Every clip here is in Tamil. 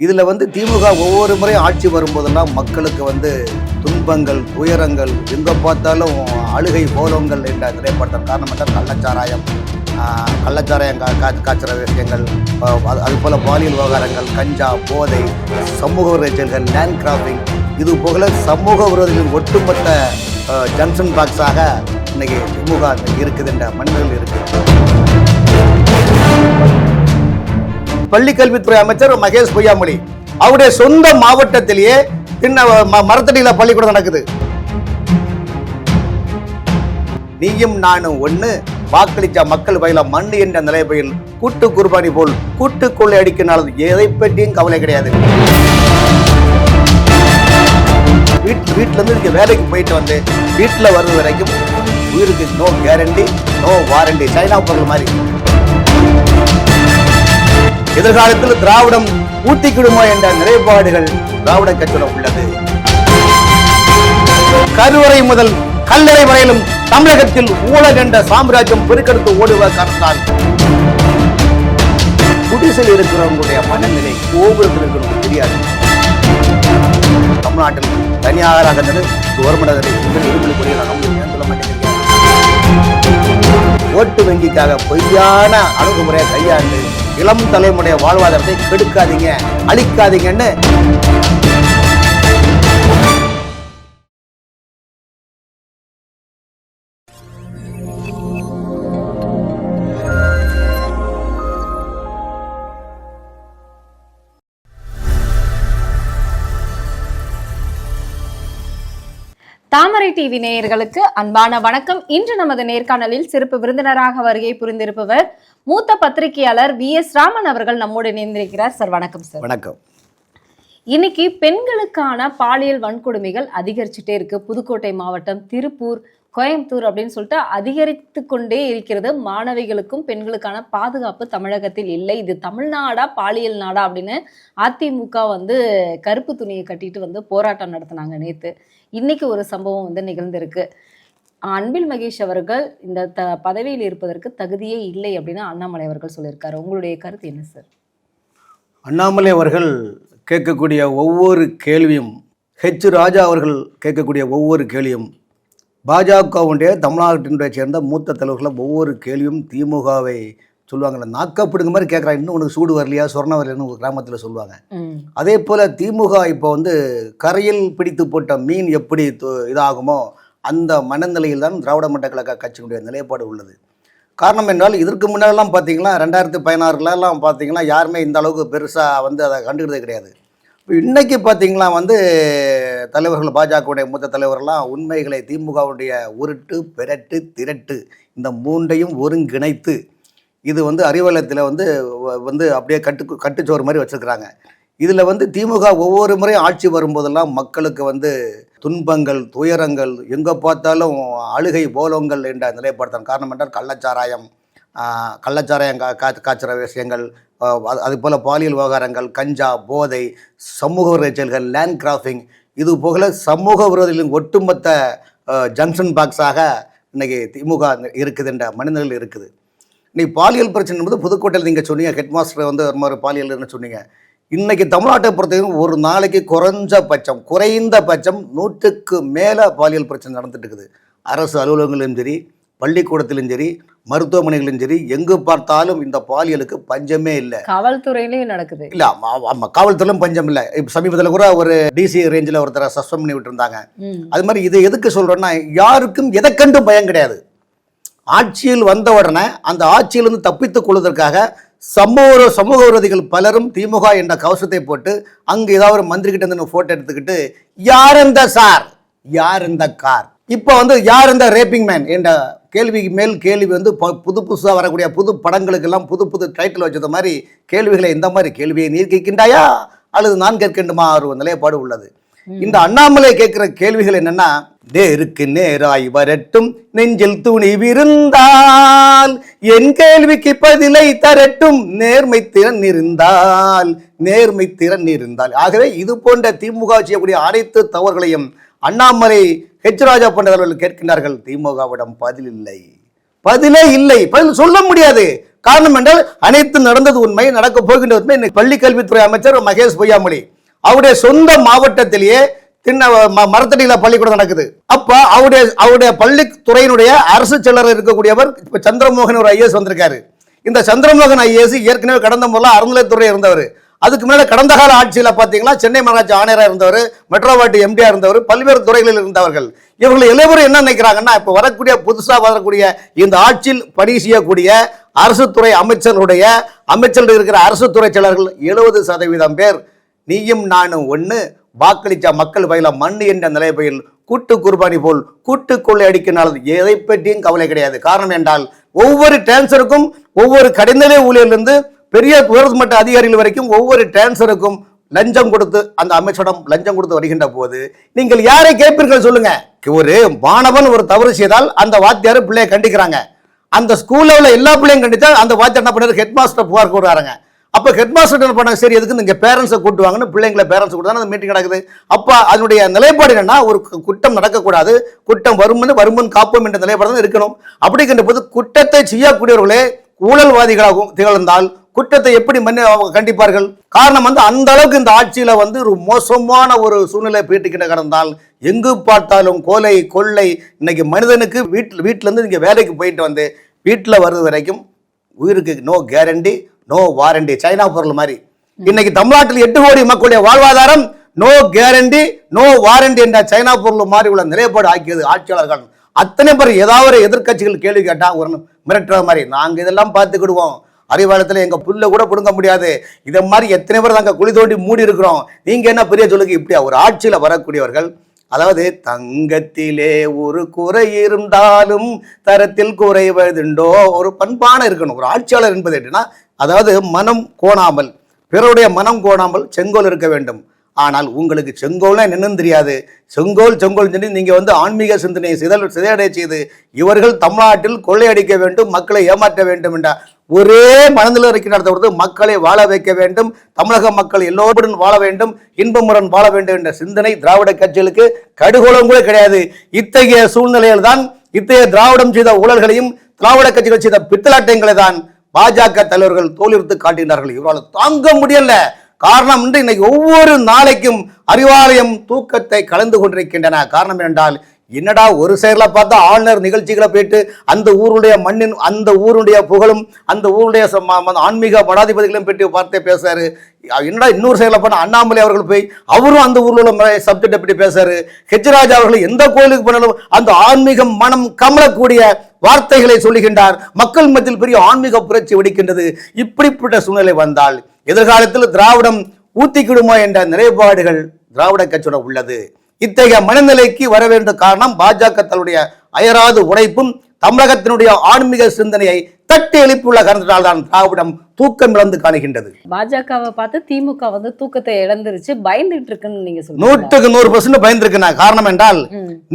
இதில் வந்து திமுக ஒவ்வொரு முறையும் ஆட்சி வரும்போதெல்லாம் மக்களுக்கு வந்து துன்பங்கள் துயரங்கள் எங்கே பார்த்தாலும் அழுகை போலங்கள் என்ற நிலைப்படுத்த காரணம் என்றால் கள்ளச்சாராயம் கள்ளச்சாராயம் கா கா விஷயங்கள் அது அதுபோல் பாலியல் விவகாரங்கள் கஞ்சா போதை சமூக விரைச்சல்கள் லேண்ட் கிராஃபிங் இது போல சமூக விரோதிகளின் ஒட்டுமொத்த ஜங்ஷன் பாக்ஸாக இன்னைக்கு திமுக இருக்குது என்ற மனிதர்கள் இருக்குது பள்ளிக்கல்வித்துறை அமைச்சர் மகேஷ் பொய்யாமொழி. அவருடைய சொந்த மாவட்டத்திலேயே தின்ன ம- மரத்தடியில பள்ளிக்கூடம் நடக்குது. நீயும் நானும் ஒண்ணு வாக்களிச்ச மக்கள் வயல மண் என்ற நிலைப்பையில் கூட்டு குர்பானி போல் கூட்டு கொள்ளை அடிக்கினாலும் எதை பற்றியும் கவலை கிடையாது. வீட்டு வீட்டுல இருந்து இங்க வேலைக்கு போயிட்டு வந்து வீட்டுல வர்றது வரைக்கும் உயிருக்கு no guarantee no warranty China பொருள் மாதிரி. எதிர்காலத்தில் திராவிடம் ஊட்டிக்கிடுமா என்ற நிலைப்பாடுகள் திராவிட கட்சியிடம் உள்ளது. கருவறை முதல் கல்லறை வரையிலும் தமிழகத்தில் ஊழல் என்ற சாம்ராஜ்யம் பெருக்கெடுத்து ஓடுவ காரணத்தால் குடிசையில் இருக்கிறவங்களுடைய மனநிலை கோபுரத்தில் இருக்கிறவங்க தெரியாது. தமிழ்நாட்டில் தனியாக இருந்தது கவர்மெண்ட் இருபது கோடிகள் சொல்ல ஓட்டு வங்கிக்காக பொய்யான அணுகுமுறையை கையாண்டு இளம் தலைமுறைய வாழ்வாதாரத்தை கெடுக்காதீங்க அழிக்காதீங்கன்னு தாமரை டிவி நேயர்களுக்கு அன்பான வணக்கம். இன்று நமது நேர்காணலில் சிறப்பு விருந்தினராக வருகை புரிந்திருப்பவர் மூத்த பத்திரிகையாளர் வி எஸ் ராமன் அவர்கள் நம்மோடு இணைந்திருக்கிறார். சார் வணக்கம் சார். வணக்கம். இன்னைக்கு பெண்களுக்கான பாலியல் வன்கொடுமைகள் அதிகரிச்சுட்டே இருக்கு. புதுக்கோட்டை மாவட்டம் திருப்பூர் கோயம்புத்தூர் அப்படின்னு சொல்லிட்டு அதிகரித்து கொண்டே இருக்கிறது. மாணவிகளுக்கும் பெண்களுக்கான பாதுகாப்பு தமிழகத்தில் இல்லை. இது தமிழ்நாடா பாலியல் நாடா அப்படின்னு அதிமுக வந்து கருப்பு துணியை கட்டிட்டு வந்து போராட்டம் நடத்தினாங்க நேத்து. இன்னைக்கு ஒரு சம்பவம் வந்து நிகழ்ந்திருக்கு. அன்பில் மகேஷ் அவர்கள் இந்த த பதவியில் இருப்பதற்கு தகுதியே இல்லை அப்படின்னு அண்ணாமலை அவர்கள் சொல்லியிருக்காரு. உங்களுடைய கருத்து என்ன சார்? அண்ணாமலை அவர்கள் கேட்கக்கூடிய ஒவ்வொரு கேள்வியும் ஹெச் ராஜா அவர்கள் கேட்கக்கூடிய ஒவ்வொரு கேள்வியும் பாஜகவுடைய தமிழ்நாட்டினுடைய சேர்ந்த மூத்த தலைவர்களை ஒவ்வொரு கேள்வியும் திமுகவை சொல்லுவாங்கல்ல நாக்கப்பிடுங்க மாதிரி கேட்குறாங்க இன்னும் உனக்கு சூடு வரலையா சொர்ணம் வரலையான்னு ஒரு கிராமத்தில் சொல்லுவாங்க. அதே போல் திமுக இப்போ வந்து கரையில் பிடித்து போட்ட மீன் எப்படி இதாகுமோ அந்த மனநிலையில் தான் திராவிட முன்னேற்ற கழக கட்சியினுடைய நிலைப்பாடு உள்ளது. காரணம் என்றால் இதற்கு முன்னாடிலாம் பார்த்தீங்கன்னா ரெண்டாயிரத்தி பதினாறுலலாம் பார்த்தீங்கன்னா யாருமே இந்த அளவுக்கு பெருசாக வந்து அதை கண்டுக்கிறதே கிடையாது. இப்போ இன்னைக்கு பார்த்தீங்கன்னா வந்து தலைவர்கள் பாஜகவுடைய மூத்த தலைவர்கள்லாம் உண்மைகளை திமுகவுடைய உருட்டு பெரட்டு திரட்டு இந்த மூன்றையும் ஒருங்கிணைத்து இது வந்து அறிவாலயத்தில் வந்து வந்து அப்படியே கட்டு கட்டுச்சோறு மாதிரி வச்சுருக்கிறாங்க. இதில் வந்து திமுக ஒவ்வொரு முறையும் ஆட்சி வரும்போதெல்லாம் மக்களுக்கு வந்து துன்பங்கள் துயரங்கள் எங்கே பார்த்தாலும் அழுகை போலங்கள் என்ற நிலைப்படுத்த காரணம் என்றால் கள்ளச்சாராயம் கள்ளச்சாராயம் கா கா காய்ச்சுற விஷயங்கள் அது அது அதுபோல் பாலியல் விவகாரங்கள் கஞ்சா போதை சமூக விரைச்சல்கள் லேண்ட் கிராஃபிங் இது போல சமூக விரோதிகளின் ஒட்டுமொத்த ஜங்ஷன் பாக்ஸாக இன்றைக்கி திமுக இருக்குது என்ற மனிதர்கள் இருக்குது. இன்னைக்கு பாலியல் பிரச்சனை என்பது புதுக்கோட்டையில் நீங்கள் சொன்னீங்க ஹெட் மாஸ்டர் வந்து ஒரு மாதிரி பாலியல்னு சொன்னீங்க. இன்னைக்கு தமிழ்நாட்டை பொறுத்தவரைக்கும் ஒரு நாளைக்கு குறைஞ்சபட்சம் குறைந்தபட்சம் நூற்றுக்கு மேலே பாலியல் பிரச்சனை நடந்துட்டு இருக்குது அரசு அலுவலகங்களிலும் சரி பள்ளிக்கூடத்திலும் சரி மருத்துவமனைகளிலும் சரி எங்கு பார்த்தாலும் இந்த பாலியலுக்கு பஞ்சமே இல்லை. காவல்துறையிலயும் நடக்குது. இல்லை ஆமாம் காவல்துறையிலும் பஞ்சம் இல்லை. இப்போ சமீபத்தில் கூட ஒரு டிசி ரேஞ்சில் ஒருத்தரை சஸ்பெண்ட் பண்ணி விட்டுருந்தாங்க. அது மாதிரி இது எதுக்கு சொல்கிறேன்னா யாருக்கும் எதை கண்டும் பயம் கிடையாது. ஆட்சியில் வந்த உடனே அந்த ஆட்சியிலிருந்து தப்பித்துக் கொள்வதற்காக சமூக சமூக விரோதிகள் பலரும் திமுக என்ற கவசத்தை போட்டு அங்கே ஏதாவது ஒரு மந்திரி கிட்ட இருந்து ஃபோட்டோ எடுத்துக்கிட்டு யார் இந்த சார்? யார் இந்த கார்? இப்போ வந்து யார் இந்த ரேப்பிங் மேன் என்ற கேள்விக்கு மேல் கேள்வி வந்து ப- புது புதுசாக வரக்கூடிய புது படங்களுக்கெல்லாம் புது புது டைட்டில் வச்சது மாதிரி கேள்விகளை இந்த மாதிரி கேள்வியை நீர் கேட்கின்றாயா? அல்லது நான் கேட்கின்றமா? ஒரு நிலைப்பாடு உள்ளது. இந்த அண்ணாமலை கேட்கிற கேள்விகள் என்னன்னா நேருக்கு நேராய் வரட்டும் நெஞ்சில் துணிவிருந்தால் என் கேள்விக்கு பதிலை தரட்டும் நேர்மை திறன் இருந்தால் நேர்மை திறன் இருந்தால். ஆகவே இது போன்ற திமுக செய்யக்கூடிய அனைத்து தவறுகளையும் அண்ணாமலை ஹெச் ராஜா போன்றவர்கள் கேட்கின்றார்கள். திமுகவிடம் பதில் இல்லை. பதிலே இல்லை. பதில் சொல்ல முடியாது. காரணம் என்றால் அனைத்து நடந்தது உண்மை நடக்க போகின்ற உண்மை. பள்ளி கல்வித்துறை அமைச்சர் மகேஷ் பொய்யாமொழி அவருடைய சொந்த மாவட்டத்திலேயே தின்ன ம- மரத்தடியில பள்ளிக்கூடம் நடக்குது. அப்ப அவருடைய அவருடைய பள்ளித்துறையினுடைய அரசு செயலர் இருக்கக்கூடியவர் இப்ப சந்திரமோகன் ஒரு ஐஏஎஸ் வந்திருக்காரு. இந்த சந்திரமோகன் ஐஏஎஸ் ஏற்கனவே கடந்த முதல்ல அறநிலையத்துறை இருந்தவர். அதுக்கு முன்னாடி கடந்த கால ஆட்சியில பாத்தீங்கன்னா சென்னை மாநகராட்சி ஆணையராக இருந்தவர் மெட்ரோவாட்டி எம்டியா இருந்தவர் பல்வேறு துறைகளில் இருந்தவர்கள். இவர்கள் எல்லோரும் என்ன நினைக்கிறாங்கன்னா இப்ப வரக்கூடிய புதுசா வரக்கூடிய இந்த ஆட்சியில் பணி செய்யக்கூடிய அரசு துறை அமைச்சருடைய அமைச்சர்கள் இருக்கிற அரசு துறை செயலர்கள் எழுபது சதவீதம் பேர் நீயும் நானும் ஒன்று வாக்களித்த மக்கள் பயில மண் என்ற நிலைப்பையில் கூட்டு குர்பானி போல் கூட்டு கொள்ளை அடிக்கினால் எதை பற்றியும் கவலை கிடையாது. காரணம் என்றால் ஒவ்வொரு டிரான்சருக்கும் ஒவ்வொரு கடைநிலை ஊழியர்லேருந்து பெரிய உயர்மட்ட அதிகாரிகள் வரைக்கும் ஒவ்வொரு டிரான்சருக்கும் லஞ்சம் கொடுத்து அந்த அமைச்சரிடம் லஞ்சம் கொடுத்து வருகின்ற போது நீங்கள் யாரை கேட்பீர்கள் சொல்லுங்க. ஒரு மாணவன் ஒரு தவறு செய்தால் அந்த வாத்தியார் பிள்ளையை கண்டிக்கிறாங்க. அந்த ஸ்கூலில் உள்ள எல்லா பிள்ளையும் கண்டித்தால் அந்த வாத்தியார் என்ன பண்ணாரு? ஹெட் மாஸ்டர் புகார் கூடுறாங்க அப்போ ஹெட் மாஸ்டர் என்ன பண்ணாங்க? சரி எதுக்கு நீங்கள் பேரண்ட்ஸை கூட்டு வாங்கன்னு பிள்ளைங்களை பேரண்ட்ஸ் கூட்டு அந்த மீட்டிங் நடக்குது. அப்போ அதனுடைய நிலைப்பாடு என்னன்னா ஒரு கு- குற்றம் நடக்கக்கூடாது. குற்றம் வரும்னு வருமன் காப்போம் என்ற நிலைப்பாடு தான் இருக்கணும். அப்படிங்கிற போது குற்றத்தை செய்யக்கூடியவர்களே ஊழல்வாதிகளாகவும் திகழ்ந்தால் குற்றத்தை எப்படி மன்னி அவங்க கண்டிப்பார்கள்? காரணம் வந்து அந்த அளவுக்கு இந்த ஆட்சியில் வந்து ஒரு மோசமான ஒரு சூழ்நிலை பீட்டுக்கிட்ட கடந்தால் எங்கு பார்த்தாலும் கொலை கொள்ளை இன்னைக்கு மனிதனுக்கு வீட்டில் வீட்டிலேருந்து நீங்கள் வேலைக்கு போயிட்டு வந்து வீட்டில் வர்றது வரைக்கும் உயிருக்கு no guarantee no warranty China பொருள் மாதிரி. இன்னைக்கு தமிழ்நாட்டில் எட்டு கோடி மக்களுடைய வாழ்வாதாரம் நோ கேரண்டி நோ வாரண்டி என்ற சைனா பொருள் மாதிரி உள்ள நிலைப்பாடு ஆக்கியது ஆட்சியாளர்கள். அத்தனை பேர் ஏதாவது எதிர்கட்சிகள் எதிர்க்கட்சிகள் கேள்வி கேட்டால் ஒரு மிரட்டுற மாதிரி. நாங்கள் இதெல்லாம் பார்த்துக்கிடுவோம். அறிவாளத்தில் எங்கள் புல்லை கூட பிடுங்க முடியாது. இதை மாதிரி எத்தனை பேர் நாங்கள் குழி தோண்டி மூடி இருக்கிறோம். நீங்கள் என்ன பெரிய சொல்லுங்க? இப்படியா? ஒரு ஆட்சியில் வரக்கூடியவர்கள் அதாவது தங்கத்திலே ஒரு குறை இருந்தாலும் தரத்தில் குறைவதுண்டோ ஒரு பண்பான இருக்கணும். ஒரு ஆட்சியாளர் என்பது என்னன்னா அதாவது மனம் கோணாமல் பிறருடைய மனம் கோணாமல் செங்கோல் இருக்க வேண்டும். ஆனால் உங்களுக்கு செங்கோல்னா என்னன்னு தெரியாது. செங்கோல் செங்கோல் சொல்லி நீங்கள் வந்து ஆன்மீக சிந்தனையை சிதல் சிதையடைய செய்து இவர்கள் தமிழ்நாட்டில் கொள்ளையடிக்க வேண்டும் மக்களை ஏமாற்ற வேண்டும் என்ற ஒரே மனதில் இருக்க நடத்தப்படுது மக்களை வாழ வைக்க வேண்டும். தமிழக மக்கள் எல்லோருடன் வாழ வேண்டும் இன்பமுடன் வாழ வேண்டும் என்ற சிந்தனை திராவிட கட்சிகளுக்கு கடுகோலம் கூட கிடையாது. இத்தகைய சூழ்நிலையில் தான் இத்தகைய திராவிடம் செய்த ஊழல்களையும் திராவிட கட்சிகள் செய்த பித்தலாட்டங்களை தான் பாஜக தலைவர்கள் தோலிர்த்து காட்டுகிறார்கள் இவரால் தாங்க முடியல. காரணம் என்று இன்னைக்கு ஒவ்வொரு நாளைக்கும் அறிவாலயம் தூக்கத்தை கலந்து கொண்டிருக்கின்றன. காரணம் என்றால் என்னடா ஒரு சைடில் பார்த்தா ஆளுநர் நிகழ்ச்சிகளை போயிட்டு அந்த ஊருடைய மண்ணின் அந்த ஊருடைய புகழும் அந்த ஊருடைய ஆன்மீக மடாதிபதிகளையும் பற்றி பார்த்தே பேசுறாரு. என்னடா இன்னொரு சைடில் பார்த்தா அண்ணாமலை அவர்கள் போய் அவரும் அந்த ஊரில் உள்ள சப்ஜெக்டை பற்றி பேசுறாரு. ஹெச்ராஜ் அவர்கள் எந்த கோயிலுக்கு போனாலும் அந்த ஆன்மீகம் மனம் கமலக்கூடிய வார்த்தைகளை சொல்லுகின்றார். மக்கள் மத்தியில் பெரிய ஆன்மீக புரட்சி வெடிக்கின்றது. இப்படிப்பட்ட சூழ்நிலை வந்தால் எதிர்காலத்தில் திராவிடம் ஊத்திக்கிடுமோ என்ற நிலைப்பாடுகள் திராவிட கட்சியோட உள்ளது. இத்தகைய மனநிலைக்கு வர வேண்டிய காரணம் பாஜக தன்னுடைய அயராது உழைப்பும் தமிழகத்தினுடைய ஆன்மீக சிந்தனையை தட்டி எழுப்பியுள்ள காரணத்தினால் தான் திராவிடம் தூக்கம் இழந்து காணுகின்றது. பாஜகவை பார்த்து திமுக வந்து தூக்கத்தை இழந்துருச்சு பயந்துட்டு இருக்குன்னு நீங்க சொல்லுங்க நூற்றுக்கு நூறு பர்சன்ட் பயந்திருக்கேன் காரணம் என்றால்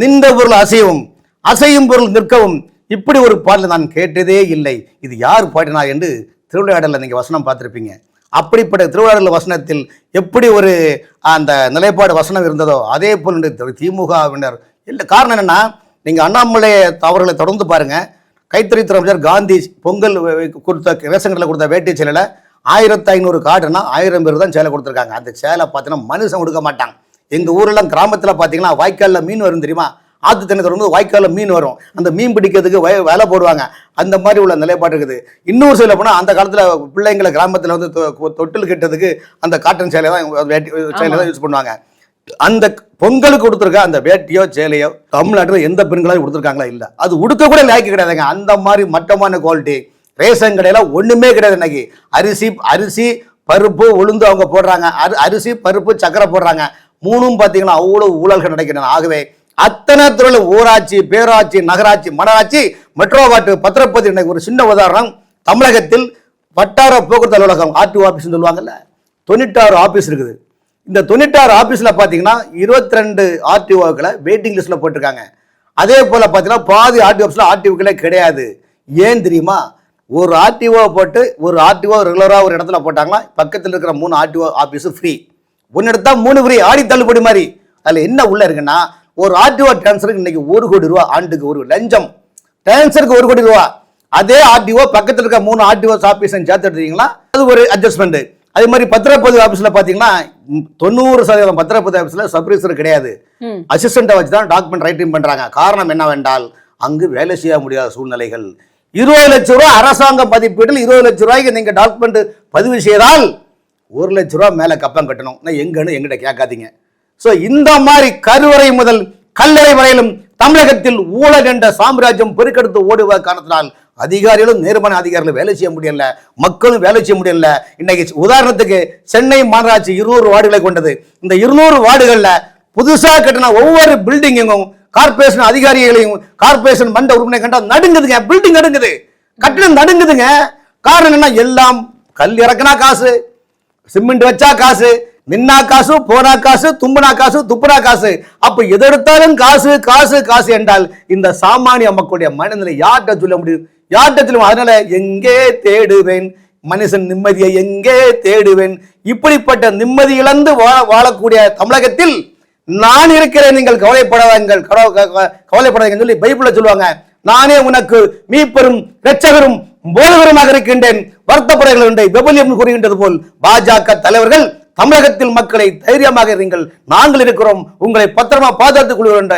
நின்ற பொருள் அசையவும் அசையும் பொருள் நிற்கவும் இப்படி ஒரு பாடல் நான் கேட்டதே இல்லை. இது யார் பாடினார் என்று திருவிளையாடலில் நீங்கள் வசனம் பார்த்துருப்பீங்க. அப்படிப்பட்ட திருவிழாடல் வசனத்தில் எப்படி ஒரு அந்த நிலைப்பாடு வசனம் இருந்ததோ அதே போல் திமுகவினர் இல்லை காரணம் என்னென்னா நீங்கள் அண்ணாமலை அவர்களை தொடர்ந்து பாருங்க. கைத்தறித்துறை அமைச்சர் காந்தி பொங்கல் கொடுத்த ரேஷன் கடையில் கொடுத்த வேட்டி சேலையில் ஆயிரத்து ஐநூறு காடுனா ஆயிரம் பேர் தான் சேலை கொடுத்துருக்காங்க. அந்த சேலை பார்த்தீங்கன்னா மனுஷன் கொடுக்க மாட்டாங்க எங்கள் ஊரெல்லாம் கிராமத்தில் பார்த்தீங்கன்னா வாய்க்காலில் மீன் வரும் தெரியுமா? ஆற்று தண்ணி திறந்து வாய்க்காலில் மீன் வரும். அந்த மீன் பிடிக்கிறதுக்கு வய வேலை போடுவாங்க. அந்த மாதிரி உள்ள நிலைப்பாடு இருக்குது. இன்னொரு சைடில் போனால் அந்த காலத்தில் பிள்ளைங்களை கிராமத்தில் வந்து தொட்டில் கட்டுறதுக்கு அந்த காட்டன் சேலை தான் வேட்டி சேலை தான் யூஸ் பண்ணுவாங்க. அந்த பொங்கலுக்கு கொடுத்துருக்க அந்த வேட்டியோ சேலையோ தமிழ்நாட்டில் எந்த பெண்களாலும் கொடுத்துருக்காங்களா இல்லை. அது உடுக்க கூட லாய்க்கு கிடையாதுங்க. அந்த மாதிரி மட்டமான குவாலிட்டி ரேஷன் கடையில் ஒன்றுமே கிடையாது இன்னைக்கு. அரிசி அரிசி பருப்பு உளுந்து அவங்க போடுறாங்க. அரி அரிசி பருப்பு சக்கரை போடுறாங்க. மூணும் பார்த்தீங்கன்னா அவ்வளோ ஊழல்கள் நடக்கின்றன. ஆகவே அத்தனை துறையிலும் ஊராட்சி பேராட்சி நகராட்சி மனராட்சி மெட்ரோ வாட்டு பத்திரப்பதிவு இன்னைக்கு ஒரு சின்ன உதாரணம் தமிழகத்தில் வட்டார போக்குவரத்து அலுவலகம் ஆர்டிஓ ஆஃபீஸ்னு சொல்லுவாங்கல்ல தொண்ணூற்றாறு ஆஃபீஸ் இருக்குது. இந்த தொண்ணூற்றாறு ஆஃபீஸில் பார்த்தீங்கன்னா இருபத்தி ரெண்டு ஆர்டிஓக்களை வெயிட்டிங் லிஸ்ட்டில் போட்டிருக்காங்க. அதே போல் பார்த்தீங்கன்னா பாதி ஆர்டிஓ ஆஃபீஸில் ஆர்டிஓக்களே கிடையாது. ஏன் தெரியுமா? ஒரு ஆர்டிஓ போட்டு ஒரு ஆர்டிஓ ரெகுலராக ஒரு இடத்துல போட்டாங்கன்னா பக்கத்தில் இருக்கிற மூணு ஆர்டிஓ ஆஃபீஸு ஃப்ரீ ஒன்று எடுத்தால் மூணு ஃப்ரீ ஆடி தள்ளுபடி மாதிரி. அதில் என்ன உள்ளே இருக்குன்னா ஒரு ஆர்டிஓ டிரான்ஸ்ஃபருக்கு இன்னைக்கு ஒரு கோடி ரூபா ஆண்டுக்கு ஒரு லஞ்சம். டிரான்ஸ்ஃபருக்கு ஒரு கோடி ரூபா. அதே ஆர்டிஓ பக்கத்துல இருக்க மூணு ஆர்டிஓ ஆபீஸையும் சேர்த்து எடுத்தீங்கன்னா அது ஒரு அட்ஜஸ்ட்மெண்ட் அதே மாதிரி பத்திரப்பதிவு ஆபீஸ்ல பாத்தீங்கன்னா ம், தொண்ணூறு சதவீதம் பத்திரப்பதிவு ஆபீஸ்ல சப்ரீசர் கிடையாது. அசிஸ்டண்ட்டை வச்சு தான் டாக்குமெண்ட் ரைட்டிங் பண்றாங்க. காரணம் என்னவென்றால் அங்கு வேலை செய்ய முடியாத சூழ்நிலைகள். இருபது லட்சம் ரூபாய் அரசாங்க மதிப்பீட்டில் இருபது லட்சம் ரூபாய்க்கு நீங்க டாக்குமெண்ட் பதிவு செய்தால் ஒரு லட்ச ரூபாய் மேல கப்பம் கட்டணும். நான் எங்கன்னு எங்கிட்ட கேட்காதீங்க. ஸோ இந்த மாதிரி கருவறை முதல் கல்லறை வரையிலும் தமிழகத்தில் ஊழல் என்ற சாம்ராஜ்யம் பெருக்கெடுத்து ஓடுவ காரணத்தினால் அதிகாரிகளும் நேர்மன அதிகாரிகளும் வேலை செய்ய முடியல. மக்களும் வேலை செய்ய முடியல. இன்னைக்கு உதாரணத்துக்கு சென்னை மாநகராட்சி இருநூறு வார்டுகளை கொண்டது. இந்த இருநூறு வார்டுகளில் புதுசாக கட்டின ஒவ்வொரு பில்டிங்கும் கார்பரேஷன் அதிகாரிகளையும் கார்பரேஷன் மண்ட உறுப்பினர் கண்டா நடுங்குதுங்க பில்டிங் நடுங்குது. கட்டிடம் நடுங்குதுங்க. காரணம் என்ன எல்லாம் கல் இறக்குனா காசு சிமெண்ட் வச்சா காசு நின்னா காசு போனா காசு தும்புனா காசு துப்புனா காசு. அப்ப எது எடுத்தாலும் காசு காசு காசு என்றால் இந்த சாமானிய மக்களுடைய மனநிலை யார்கிட்ட சொல்ல முடியும்? யார்கிட்ட சொல்ல அதனால எங்கே தேடுவேன்? மனுஷன் நிம்மதியை எங்கே தேடுவேன்? இப்படிப்பட்ட நிம்மதி இழந்து வாழ வாழக்கூடிய தமிழகத்தில் நான் இருக்கிறேன். நீங்கள் கவலைப்படாதீங்கள் க- கவலைப்படாதீங்கன்னு சொல்லி பைபிள்ல சொல்லுவாங்க. நானே உனக்கு மீப்பெரும் இரட்சகரும் போதகருமாக இருக்கின்றேன். வருத்தப்படுகிறேன் என்று விபலியம் கூறுகின்றது போல் பாஜக தலைவர்கள் தமிழகத்தில் மக்களை தைரியமாக இருங்கள். நாங்கள் இருக்கிறோம். உங்களை பத்திரமா பாதுகாத்துக் கொள்கிறோம் என்ற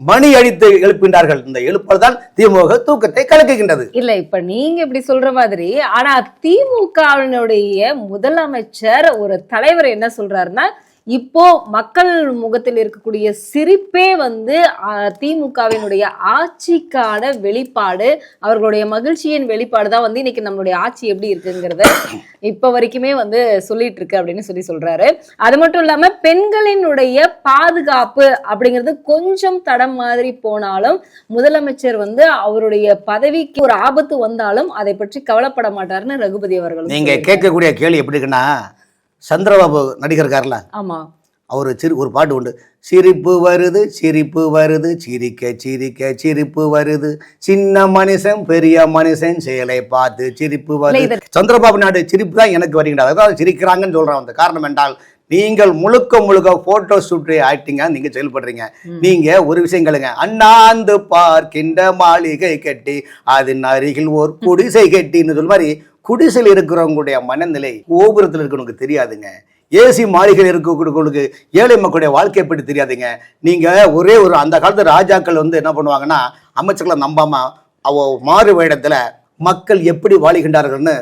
மணி அடித்து எழுப்பினார்கள் இந்த எழுப்பால் தான் திமுக தூக்கத்தை கலக்குகின்றது. இல்ல இப்ப நீங்க இப்படி சொல்ற மாதிரி ஆனா திமுகவினுடைய முதலமைச்சர் ஒரு தலைவர் என்ன சொல்றாருன்னா இப்போ மக்கள் முகத்தில் இருக்கக்கூடிய சிரிப்பே வந்து திமுகவினுடைய ஆட்சிக்கான வெளிப்பாடு அவர்களுடைய மகிழ்ச்சியின் வெளிப்பாடு தான் வந்து இன்னைக்கு நம்மளுடைய ஆட்சி எப்படி இருக்குங்கிறத இப்ப வரைக்குமே வந்து சொல்லிட்டு இருக்கு அப்படின்னு சொல்லி சொல்றாரு. அது மட்டும் இல்லாம பெண்களினுடைய பாதுகாப்பு அப்படிங்கிறது கொஞ்சம் தடம் மாதிரி போனாலும் முதலமைச்சர் வந்து அவருடைய பதவிக்கு ஒரு ஆபத்து வந்தாலும் அதை பற்றி கவலைப்பட மாட்டாருன்னு ரகுபதி அவர்கள் நீங்க கேட்கக்கூடிய கேள்வி எப்படி இருக்குன்னா சந்திரபாபு நடிகர் இருக்கார்ல? ஆமா. அவர் சிரி ஒரு பாட்டு உண்டு. சிரிப்பு வருது சிரிப்பு வருது சிரிக்க சிரிக்க சிரிப்பு வருது. சின்ன மனுஷன் பெரிய மனுஷன் செயலை பார்த்து சிரிப்பு வருது. சந்திரபாபு நாயுடு சிரிப்பு தான் எனக்கு வருகின்றது. அதாவது சிரிக்கிறாங்கன்னு சொல்றேன் அந்த காரணம் என்றால் நீங்கள் முழுக்க முழுக்க போட்டோ ஷூட் ஆக்டிங்கா நீங்க செயல்படுறீங்க. நீங்க ஒரு விஷயம் கேளுங்க. அண்ணாந்து பார்க்கின்ற மாளிகை கட்டி அதன் அருகில் ஒரு குடிசை கட்டின்னு சொல்ல மாதிரி குடிசையில் இருக்கிறவங்களுடைய மனநிலை கோபுரத்தில் இருக்கிறவங்களுக்கு தெரியாதுங்க. ஏசி மாளிகையில் இருக்கக்கூடியவங்களுக்கு ஏழை மக்களுடைய வாழ்க்கை எப்படி தெரியாதுங்க. நீங்கள் ஒரே ஒரு அந்த காலத்து ராஜாக்கள் வந்து என்ன பண்ணுவாங்கன்னா அமைச்சர்களை நம்பாமல் அவ மாறு வேடத்தில் மக்கள் எப்படி வாழுகின்றார்கள்னு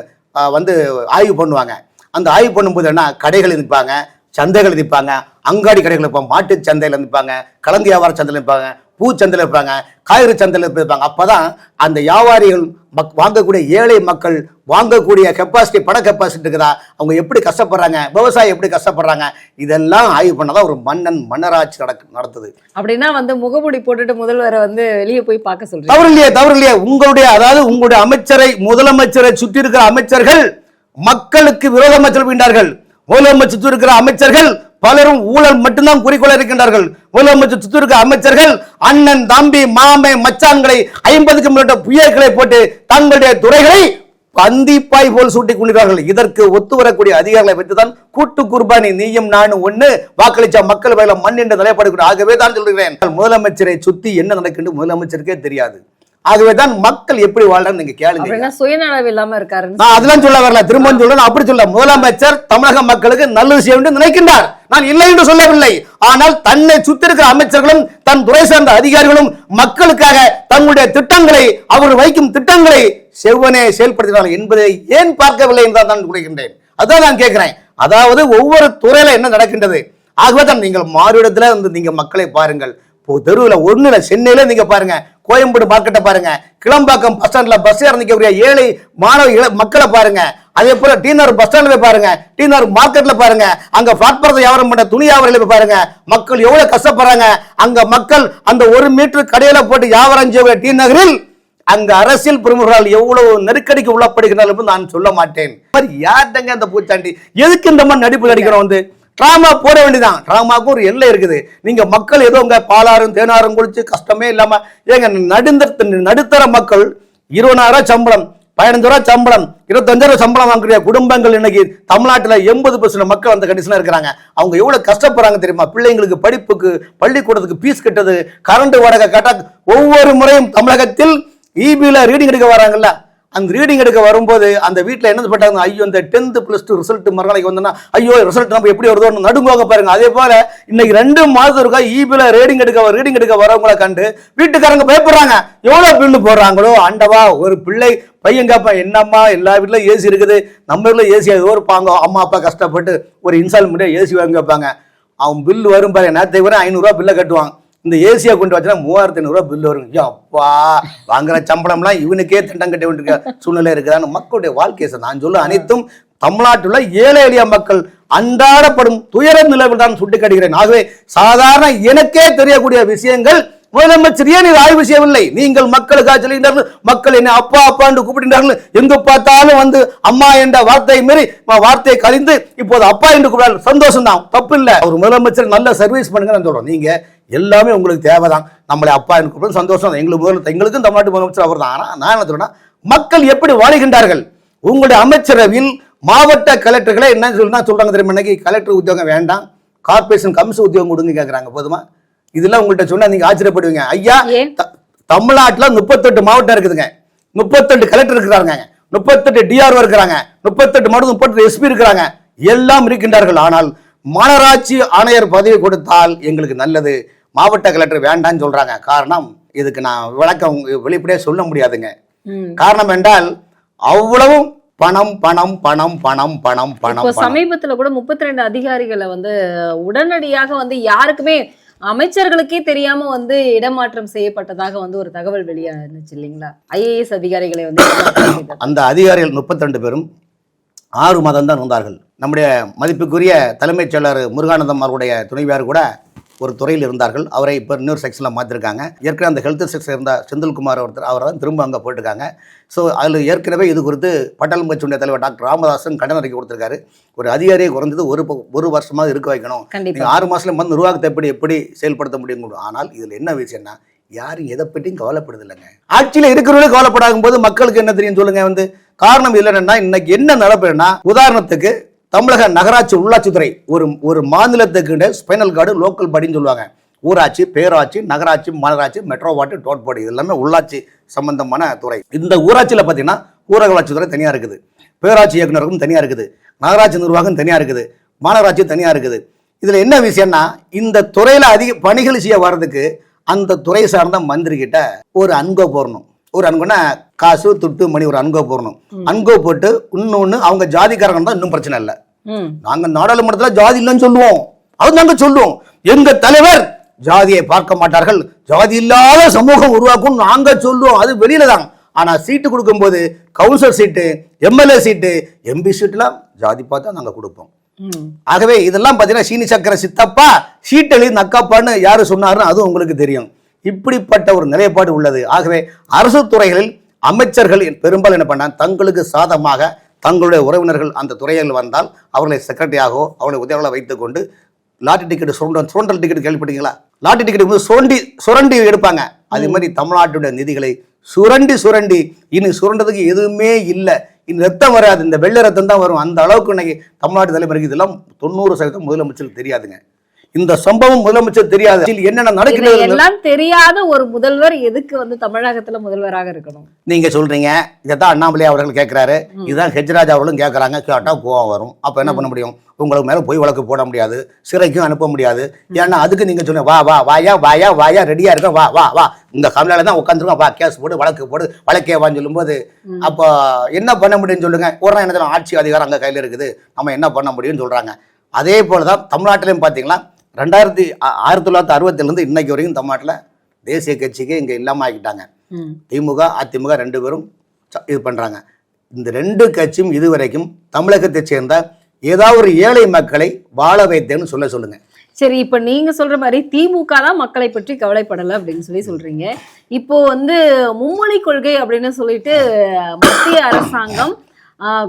வந்து ஆய்வு பண்ணுவாங்க. அந்த ஆய்வு பண்ணும்போது என்ன கடைகள் நிற்பாங்க சந்தைகள் நிற்பாங்க அங்காடி கடைகள் இருப்பாங்க மாட்டு சந்தையில் நிற்பாங்க கலந்து வியாபார சந்தையில் நிற்பாங்க பூ சந்தையில் இருப்பாங்க காய்கறி சந்தையில் இருப்பாங்க அப்பதான் அந்த வியாபாரிகள் மக் வாங்கக்கூடிய ஏழை மக்கள் வாங்கக்கூடிய கெப்பாசிட்டி பண கெப்பாசிட்டி இருக்குதா? அவங்க எப்படி கஷ்டப்படுறாங்க? விவசாயி எப்படி கஷ்டப்படுறாங்க? இதெல்லாம் ஆய்வு பண்ணதான் ஒரு மன்னன் மன்னராட்சி நடக்கு நடத்துது. அப்படின்னா வந்து முகமூடி போட்டுட்டு முதல்வரை வந்து வெளியே போய் பார்க்க சொல்றீங்க. தவறு இல்லையே தவறு இல்லையே. உங்களுடைய அதாவது உங்களுடைய அமைச்சரை முதலமைச்சரை சுற்றி இருக்கிற அமைச்சர்கள் மக்களுக்கு விரோதமாக செல்கின்றார்கள் முதலமைச்சர் சுற்றி இருக்கிற அமைச்சர்கள் பலரும் ஊழல் மட்டும்தான் குறிக்கோள இருக்கின்றார்கள். முதலமைச்சர் சுற்றி அமைச்சர்கள் அண்ணன் தம்பி மாமை மச்சான்களை ஐம்பதுக்கு மேற்பட்ட புயல்களை போட்டு தங்களுடைய துறைகளை பந்திப்பாய் போல் சூட்டிக் கொண்டிருக்கிறார்கள். இதற்கு ஒத்து வரக்கூடிய அதிகாரிகளை வைத்துதான் கூட்டு குர்பானி நீயும் நானும் ஒண்ணு வாக்களிச்ச மக்கள் வயல மண் என்று நிலைப்பாடு ஆகவே தான் சொல்கிறேன். முதலமைச்சரை சுத்தி என்ன நடக்குன்னு முதலமைச்சருக்கே தெரியாது. ஆகவே தான் மக்கள் எப்படி வாழ்றாங்க நீங்க கேளுங்க. சுயநலவு இல்லாம இருக்காருன்னு நான் அதெல்லாம் சொல்ல வரல திரும்ப சொல்றேன் அப்படி சொல்ல முதலமைச்சர் தமிழக மக்களுக்கு நல்லது செய்ய வேண்டும் நினைக்கின்றார். நான் இல்லை என்று சொல்லவில்லை. ஆனால் தன்னை சுத்தி இருக்கிற அமைச்சர்களும் தன் துறை சார்ந்த அதிகாரிகளும் மக்களுக்காக தங்களுடைய திட்டங்களை அவர் வைக்கும் திட்டங்களை செவ்வனே செயல்படுத்தினார்கள் என்பதை ஏன் பார்க்கவில்லை என்று தான் கூறுகின்றேன். அதான் நான் கேட்கிறேன். அதாவது ஒவ்வொரு துறையில என்ன நடக்கின்றது? ஆகவே தான் நீங்கள் மாறுடத்துல வந்து நீங்க மக்களை பாருங்கள். தெருவில் இல்லை சென்னையில நீங்க பாருங்க. கோயம்பேடு மார்க்கெட்டை பாருங்க. கிளம்பாக்கம் பஸ் ஸ்டாண்ட்ல பஸ் ஏற ஏழை மாணவ மக்களை பாருங்க. அதே போல டீனர் பஸ் ஸ்டாண்ட்ல போய் பாருங்க. டீனர் மார்க்கெட்ல பாருங்க. அங்க பிளாட்பாரத்தை வியாபாரம் பண்ண துணி வியாபாரில போய் பாருங்க. மக்கள் எவ்வளவு கஷ்டப்படுறாங்க. அங்க மக்கள் அந்த ஒரு மீட்டர் கடையில போட்டு வியாபாரம் செய்யக்கூடிய டி நகரில் அங்க அரசியல் பிரமுகர்கள் எவ்வளவு நெருக்கடிக்கு உள்ளப்படுகிறார்கள் நான் சொல்ல மாட்டேன். மாதிரி யார்டங்க அந்த பூச்சாண்டி? எதுக்கு இந்த மாதிரி நடிப்பு நடிக்கிறோம் வந்து? ட்ராமா போட வேண்டியதான் ட்ராமாவுக்கு ஒரு எல்லை இருக்குது. நீங்க மக்கள் ஏதோ உங்க பாலாரும் தேனாரும் குளிச்சு கஷ்டமே இல்லாம ஏங்க நடுந்தர நடுத்தர மக்கள் இருபதாயிரம் சம்பளம் பதினஞ்சு ரூபா சம்பளம் இருபத்தஞ்சாயிரம் சம்பளம் வாங்கக்கூடிய குடும்பங்கள் இன்னைக்கு தமிழ்நாட்டில் எண்பது பர்சன்ட் மக்கள் அந்த கண்டிஷனாக இருக்கிறாங்க. அவங்க எவ்வளோ கஷ்டப்படுறாங்க தெரியுமா? பிள்ளைங்களுக்கு படிப்புக்கு பள்ளிக்கூடத்துக்கு ஃபீஸ் கட்டது கரண்ட் வாடகை கட்ட ஒவ்வொரு முறையும் தமிழகத்தில் இபியில் ரீடிங் எடுக்க வராங்கல்ல. அந்த ரீடிங் எடுக்க வரும்போது அந்த வீட்டில் என்ன பட்டாங்க ஐயோ இந்த டென்த்து ப்ளஸ் டூ ரிசல்ட் மறுநாளைக்கு வந்தோன்னா ஐயோ ரிசல்ட் நம்ம எப்படி வருதோ நடுங்குவாங்க பாருங்க. அதே போல இன்னைக்கு ரெண்டு மாதம் இருக்கா இபியில் ரீடிங் எடுக்க ரீடிங் எடுக்க வரவங்களை கண்டு வீட்டுக்காரங்க பயப்படுறாங்க. எவ்வளோ பில்லு போடுறாங்களோ ஆண்டவா ஒரு பிள்ளை பையன் கேட்பான் என்னம்மா எல்லா வீட்லையும் ஏசி இருக்குது. நம்ம வீட்டில் ஏசி அது ஒரு அம்மா அப்பா கஷ்டப்பட்டு ஒரு இன்ஸ்டால்மெண்ட்டாக ஏசி வாங்கி வைப்பாங்க. அவன் பில்லு வரும் பாருங்க. நேரத்தை வரை ஐநூறுரூவா பில்லை கட்டுவான். இந்த ஏசியா கொண்டு வச்சா மூவாயிரத்தி ஐநூறுரூவா பில்லு வரும். அப்பா வாங்குற சம்பளம்லாம் இவனுக்கே திட்டம் கட்ட வேண்டிய சூழ்நிலை இருக்குதான்னு மக்களுடைய வாழ்க்கையை சார் நான் சொல்ல அனைத்தும் தமிழ்நாட்டில் உள்ள ஏழை எளிய மக்கள் அன்றாடப்படும் துயர நிலவில் தான் சுட்டிக்காட்டுகிறேன். ஆகவே சாதாரண எனக்கே தெரியக்கூடிய விஷயங்கள் முதலமைச்சர் ஏன் இது ஆய்வு செய்யவில்லை? நீங்கள் மக்களுக்காக சொல்லுகின்றார்கள் மக்கள் என்னை அப்பா அப்பா என்று கூப்பிடுகிறார்கள் எங்கு பார்த்தாலும் வந்து அம்மா என்ற வார்த்தையை மீறி வார்த்தையை கழிந்து இப்போது அப்பா என்று கூப்பிடார்கள் சந்தோஷம் தான் தப்பு இல்லை ஒரு முதலமைச்சர் நல்ல சர்வீஸ் பண்ணுங்க நான் சொல்றோம் நீங்க எல்லாமே உங்களுக்கு தேவைதான். நம்மளை அப்பா கூப்பிடுறது சந்தோஷம் தான். எங்களுக்கு முதல் எங்களுக்கும் தமிழ்நாட்டு முதலமைச்சர் அவர் தான் ஆனால் நான் என்ன சொல்றேன்னா மக்கள் எப்படி வாழுகின்றார்கள்? உங்களுடைய அமைச்சரவையில் மாவட்ட கலெக்டர்களை என்ன சொல்லுனா சொல்றாங்க தெரியுமா? இன்னைக்கு கலெக்டர் உத்தியோகம் வேண்டாம். கார்பரேஷன் கமிஷன் உத்தியோகம் கொடுங்க கேட்குறாங்க போதுமா? இதெல்லாம் உங்கள்கிட்ட சொன்னா நீங்க ஆச்சரியப்படுவீங்க. ஐயா தமிழ்நாட்டுல முப்பத்தெட்டு மாவட்டம் இருக்குதுங்க. முப்பத்தெட்டு கலெக்டர் இருக்கிறாங்க முப்பத்தெட்டு டிஆர்ஓ இருக்கிறாங்க. முப்பத்தெட்டு மாவட்டம் முப்பத்தெட்டு எஸ்பி இருக்கிறாங்க. எல்லாம் இருக்கின்றார்கள். ஆனால் மாநகராட்சி ஆணையர் பதவி கொடுத்தால் எங்களுக்கு நல்லது. மாவட்ட கலெக்டர் வேண்டாம்னு சொல்றாங்க. காரணம் இதுக்கு நான் விளக்கம் வெளிப்படையா சொல்ல முடியாதுங்க. காரணம் என்றால் அவ்வளவும் பணம் பணம் பணம் பணம் பணம் பணம் சமீபத்துல கூட முப்பத்தி ரெண்டு அதிகாரிகளை வந்து உடனடியாக வந்து யாருக்குமே அமைச்சர்களுக்கே தெரியாம வந்து இடமாற்றம் செய்யப்பட்டதாக வந்து ஒரு தகவல் வெளியானுச்சு இல்லைங்களா? ஐஏஎஸ் அதிகாரிகளை வந்து. அந்த அதிகாரிகள் 32 பேரும் ஆறு மாதம் தான் வந்தார்கள். நம்முடைய மதிப்புக்குரிய தலைமைச் செயலர் முருகானந்தம் அவருடைய துணைவியார் கூட ஒரு துறையில் இருந்தார்கள். அவரை இப்போ இன்னொரு செக்ஷனில் மாற்றிருக்காங்க ஏற்கனவே அந்த ஹெல்த் செக்ஷன் இருந்த செந்தில்குமார் ஒருத்தர் அவரை தான் திரும்ப அங்கே போட்டிருக்காங்க ஸோ அதில் ஏற்கனவே இது குறித்து பட்டல் கட்சியுடைய தலைவர் டாக்டர் ராமதாசன் கண்டன அறிக்கை கொடுத்திருக்காரு. ஒரு அதிகாரியை குறைந்தது ஒரு ஒரு வருஷமாக இருக்க வைக்கணும். நீங்கள் ஆறு மாதத்துல வந்து நிர்வாகத்தை எப்படி எப்படி செயல்படுத்த முடியும் ஆனால் இதில் என்ன விஷயம்னா யாரும் எதை பற்றியும் கவலைப்படுது இல்லைங்க. ஆட்சியில் இருக்கிறவங்களே கவலைப்படாகும் போது மக்களுக்கு என்ன தெரியும் சொல்லுங்க வந்து? காரணம் இல்லை என்னன்னா இன்னைக்கு என்ன நடப்புன்னா உதாரணத்துக்கு தமிழக நகராட்சி உள்ளாட்சித்துறை ஒரு ஒரு மாநிலத்துக்கு ஸ்பைனல் கார்டு லோக்கல் பாடின்னு சொல்லுவாங்க. ஊராட்சி பேராட்சி நகராட்சி மாநகராட்சி மெட்ரோ வாட்டு டோட் பாடி இது எல்லாமே உள்ளாட்சி சம்பந்தமான துறை. இந்த ஊராட்சியில் பார்த்தீங்கன்னா ஊரக வளர்ச்சித்துறை தனியாக இருக்குது. பேராட்சி இயக்குநருக்கும் தனியாக இருக்குது. நகராட்சி நிர்வாகம் தனியாக இருக்குது. மாநகராட்சி தனியாக இருக்குது. இதில் என்ன விஷயம்னா இந்த துறையில் அதிக பணிகள் செய்ய வர்றதுக்கு அந்த துறை சார்ந்த மந்திரி கிட்ட ஒரு அன்பை போடணும் ஒரு அன்கோனா காசு துட்டு மணி ஒரு அன்கோ போடணும். அன்கோ போட்டு இன்னொன்று அவங்க ஜாதிக்காரங்க தான் இன்னும் பிரச்சனை இல்லை. ம். நாங்க நாடாளுமன்றத்தில் ஜாதி இல்லைன்னு சொல்லுவோம். அது நாங்க சொல்லுவோம். எங்க தலைவர் ஜாதியை பார்க்க மாட்டார்கள். ஜாதி இல்லாத சமூகம் உருவாக்கும் நாங்க சொல்லுவோம். அது வெளியில தான். ஆனா சீட்டு கொடுக்கும்போது councillor seat MLA seat MP சீட்டுலாம் ஜாதி பார்த்தா நாங்க கொடுப்போம். ஆகவே இதெல்லாம் பார்த்தீங்கன்னா சீனி சக்கர சித்தப்பா சீட்டெழி நக்காப்பான்னு யாரு சொன்னாருன்னு அதுவும் உங்களுக்கு தெரியும். இப்படிப்பட்ட ஒரு நிலைப்பாடு உள்ளது. ஆகவே அரசு துறைகளில் அமைச்சர்கள் பெரும்பாலும் என்ன பண்ணாங்க? தங்களுக்கு சாதகமாக தங்களுடைய உறவினர்கள் அந்த துறையில் வந்தால் அவர்களை செக்ரட்டரியாகவோ அவர்களை உதவியாளர்களாக வைத்துக்கொண்டு லாட்டரி டிக்கெட் சுரண்ட சுரண்டல் டிக்கெட் கேள்விப்பட்டீங்களா? லாட்டரி டிக்கெட் வந்து சுரண்டி சுரண்டி எடுப்பாங்க. அதே மாதிரி தமிழ்நாட்டுடைய நிதிகளை சுரண்டி சுரண்டி இனி சுரண்டதுக்கு எதுவுமே இல்லை. இந்த ரத்தம் வராது. இந்த வெள்ளை ரத்தம் தான் வரும். அந்த அளவுக்கு இன்னைக்கு தமிழ்நாட்டு தலைமுறைக்கு இதெல்லாம் தொண்ணூறு சதவீதம் முதலமைச்சருக்கு தெரியாதுங்க. இந்த சம்பவம் முதலமைச்சர் தெரியாது என்னென்ன நடக்கிறது எல்லாம் தெரியாத ஒரு முதல்வர் எதுக்கு வந்து தமிழகத்துல முதல்வராக இருக்கணும்? நீங்க சொல்றீங்க. இதைத்தான் அண்ணாமலை அவர்கள் கேட்கிறாரு இதுதான் ஹெச்ராஜ் அவர்களும் கேட்கறாங்க கேட்டா கோவம் வரும். அப்ப என்ன பண்ண முடியும்? உங்களுக்கு மேல போய் வழக்கு போட முடியாது. சிறைக்கும் அனுப்ப முடியாது. ஏன்னா அதுக்கு நீங்க சொன்ன வா வா வாயா வாயா வாயா ரெடியா இருக்க வா வா வா. இந்த கமலால தான் உட்காந்துருக்கோம் வா கேஸ் போடு வழக்கு போடு வழக்கே வான்னு சொல்லும்போது அப்போ என்ன பண்ண முடியும்னு சொல்லுங்க. உடனே என்ன ஆட்சி அதிகாரம் அங்க கையில இருக்குது. நம்ம என்ன பண்ண முடியும்னு சொல்றாங்க. அதே போல தான் தமிழ்நாட்டிலையும் பார்த்தீங்களா ரெண்டாயிரத்தி ஆயிரத்தி தொள்ளாயிரத்தி அறுபத்திலேருந்து இன்னைக்கு வரைக்கும் தமிழ்நாட்டில் தேசிய கட்சிக்கு இங்கே இல்லாமல் ஆக்கிட்டாங்க. திமுக அதிமுக ரெண்டு பேரும் இது பண்ணுறாங்க இந்த ரெண்டு கட்சியும் இதுவரைக்கும் தமிழகத்தைச் சேர்ந்த ஏதாவது ஒரு ஏழை மக்களை வாழ வைத்தேன்னு சொல்ல சொல்லுங்க. சரி இப்ப நீங்க சொல்ற மாதிரி திமுக தான் மக்களை பற்றி கவலைப்படல அப்படின்னு சொல்லி சொல்றீங்க. இப்போ வந்து மும்மொழி கொள்கை அப்படின்னு சொல்லிட்டு மத்திய அரசாங்கம்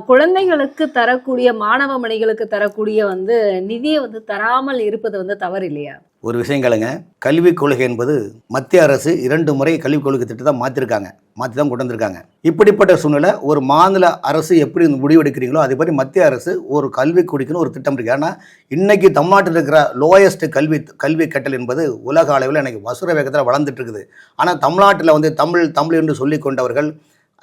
குழந்தைகளுக்கு தரக்கூடிய மாணவ மணிகளுக்கு தரக்கூடிய வந்து நிதியை வந்து தராமல் இருப்பது வந்து தவறு இல்லையா? ஒரு விஷயம் கேளுங்க. கல்விக் கொள்கை என்பது மத்திய அரசு இரண்டு முறை கல்விக் கொள்கை திட்டத்தை மாற்றிருக்காங்க. மாற்றி தான் கொண்டு வந்திருக்காங்க. இப்படிப்பட்ட சூழ்நிலை ஒரு மாநில அரசு எப்படி முடிவெடுக்கிறீங்களோ அதே மாதிரி மத்திய அரசு ஒரு கல்வி கொடுக்கணும் ஒரு திட்டம் இருக்கு. ஏன்னா இன்னைக்கு தமிழ்நாட்டில் இருக்கிற லோயஸ்ட் கல்வி கல்வி கட்டல் என்பது உலக அளவில் எனக்கு வசுர வேகத்தில் வளர்ந்துட்டு இருக்குது. ஆனால் தமிழ்நாட்டில் வந்து தமிழ் தமிழ் என்று சொல்லி கொண்டவர்கள்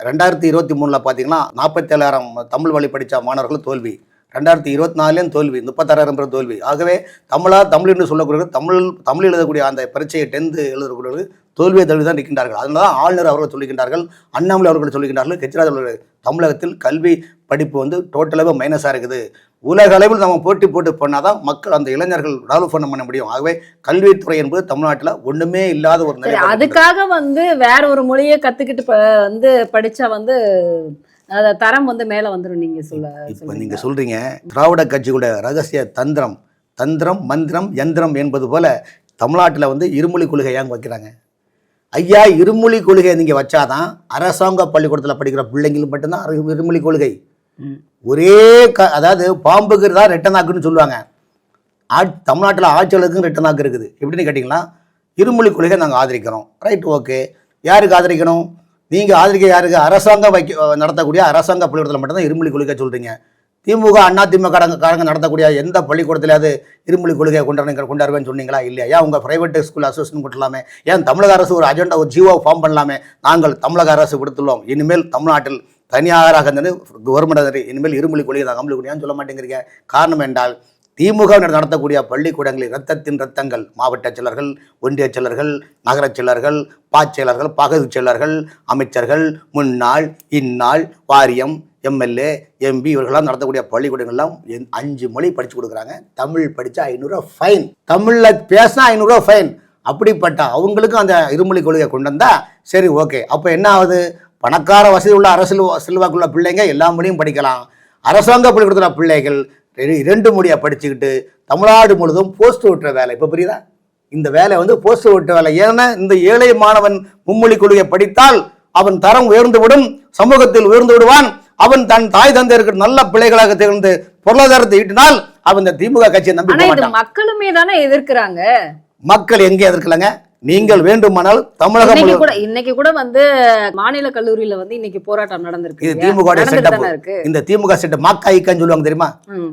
ரெண்டாயிரத்தி இருபத்தி மூணில் பார்த்தீங்கன்னா நாற்பத்தேழாயிரம் தமிழ் வழி படித்த மாணவர்கள் தோல்வி. ரெண்டாயிரத்தி இருபத்தி நாலுலேயும் தோல்வி முப்பத்தாறாயிரம் பேர் தோல்வி. ஆகவே தமிழாக தமிழ் என்று சொல்லக்கூடிய தமிழ் தமிழ் எழுதக்கூடிய அந்த பரீட்சையை டென்த்து எழுதக்கூடியவர்கள் தோல்வியை தழுவி தான் இருக்கின்றார்கள் அதனால தான் ஆளுநர் அவர்கள் சொல்லுகின்றார்கள் அண்ணாமலை அவர்கள் சொல்லுகின்றார்கள் கெஜ்ராஜ் அவர்கள் தமிழகத்தில் கல்வி படிப்பு வந்து டோட்டலாகவே மைனஸாக இருக்குது. உலக அளவில் நம்ம போட்டி போட்டு பண்ணால் தான் மக்கள் அந்த இளைஞர்கள் டெவலப் பண்ண முடியும். ஆகவே கல்வித்துறை என்பது தமிழ்நாட்டில் ஒன்றுமே இல்லாத ஒரு நிலை அதுக்காக வந்து வேற ஒரு மொழியை கத்துக்கிட்டு ப- வந்து படிச்சா வந்து அத தரம் வந்து மேல வந்துரும் நீங்க சொல்ல இப்போ? நீங்கள் சொல்கிறீங்க திராவிட கட்சியோட ரகசிய தந்திரம் தந்திரம் மந்திரம் யந்திரம் என்பது போல தமிழ்நாட்டில் வந்து இருமொழி கொள்கை ஏன் வைக்கிறாங்க? ஐயா இருமொழி கொள்கையை நீங்கள் வச்சாதான் அரசாங்க பள்ளிக்கூடத்தில் படிக்கிற பிள்ளைங்களுக்கு மட்டும்தான் இருமொழி கொள்கை. ஒரே க அதாவது பாம்புக்கு தான் ரெட்டநாக்குன்னு சொல்லுவாங்க. ஆ தமிழ்நாட்டில் ஆட்சியாளருக்கும் ரெட்டநாக்கு இருக்குது. எப்படின்னு கேட்டிங்கன்னா இருமொழி கொள்கை நாங்கள் ஆதரிக்கிறோம். Right okay. யாருக்கு ஆதரிக்கணும்? நீங்கள் ஆதரிக்க யாருக்கு? அரசாங்கம் வைக்க நடத்தக்கூடிய அரசாங்க பள்ளிக்கூடத்தில் மட்டும்தான் இருமொழி கொள்கை சொல்கிறீங்க திமுக அண்ணா திமுக காரங்க நடத்தக்கூடிய எந்த பள்ளிக்கூடத்திலாவது இருமொழி கொள்கையை கொண்டாடுங்க கொண்டாடுவேன்னு சொன்னீங்களா? இல்லையா? ஏன் உங்கள் பிரைவேட் ஸ்கூல் அசோசியேஷன் கொட்டலாமே? ஏன் தமிழக அரசு ஒரு அஜெண்டா ஒரு ஜீவோ ஃபார்ம் பண்ணலாமே? நாங்கள் தமிழக அரசு விடுத்துள்ளோம் இனிமேல் தமிழ்நாட்டில் தனியாராக இருந்தது கவர்மெண்ட் இனிமேல் இருமொழி கொள்கை தான் அமலுக்கு சொல்ல மாட்டேங்கிறீங்க. காரணம் என்றால் திமுக நடத்தக்கூடிய பள்ளிக்கூடங்களில் ரத்தத்தின் ரத்தங்கள் மாவட்ட செயலர்கள் ஒன்றிய செயலர்கள் நகரச் செயலர்கள் பாச்செயலர்கள் பகுதி செயலர்கள் அமைச்சர்கள் முன்னாள் இந்நாள் வாரியம் எம்எல்ஏ எம்பி இவர்களெல்லாம் நடத்தக்கூடிய பள்ளிக்கூடங்கள்லாம் என் அஞ்சு மொழி படித்து கொடுக்குறாங்க. தமிழ் படித்தா ஐநூறுரூவா ஃபைன் தமிழில் பேசினா ஐநூறுரூவா ஃபைன் அப்படிப்பட்ட அவங்களுக்கும் அந்த இருமொழி கொள்கையை கொண்டு வந்தால் சரி ஓகே அப்போ என்ன ஆகுது? பணக்கார வசதி உள்ள அரசியல் செல்வாக்குள்ள பிள்ளைங்க எல்லா மொழியும் படிக்கலாம். அரசாங்க பள்ளிக்கூடத்தில் பிள்ளைகள் ரெ- இரண்டு மொழியை படிச்சுக்கிட்டு தமிழ்நாடு முழுதும் போஸ்ட் ஓட்டுற வேலை. இப்போ புரியுதா? இந்த வேலை வந்து போஸ்ட் ஓட்டுற வேலை. ஏன்னா இந்த ஏழை மாணவன் மும்மொழி கொள்கையை படித்தால் அவன் தரம் உயர்ந்து விடும் சமூகத்தில் உயர்ந்து விடுவான் அவன் தன் தாய் தந்தை இருக்கிற நல்ல பிள்ளைகளாக திகழ்ந்து பொருளாதாரத்தை ஈட்டினால் அவன் இந்த திமுக கட்சியை நம்பி மக்களுமே தானே எதிர்க்கிறாங்க? மக்கள் எங்கே எதிர்க்கலங்க? நீங்கள் வேண்டுமானால் தமிழகம் கூட இன்னைக்கு கூட வந்து மாநில கல்லூரியில வந்து இன்னைக்கு போராட்டம் நடந்திருக்கு இது? திமுக இருக்கு. இந்த திமுக செட்டு மாக்கா இயக்கம்னு சொல்லுவாங்க தெரியுமா.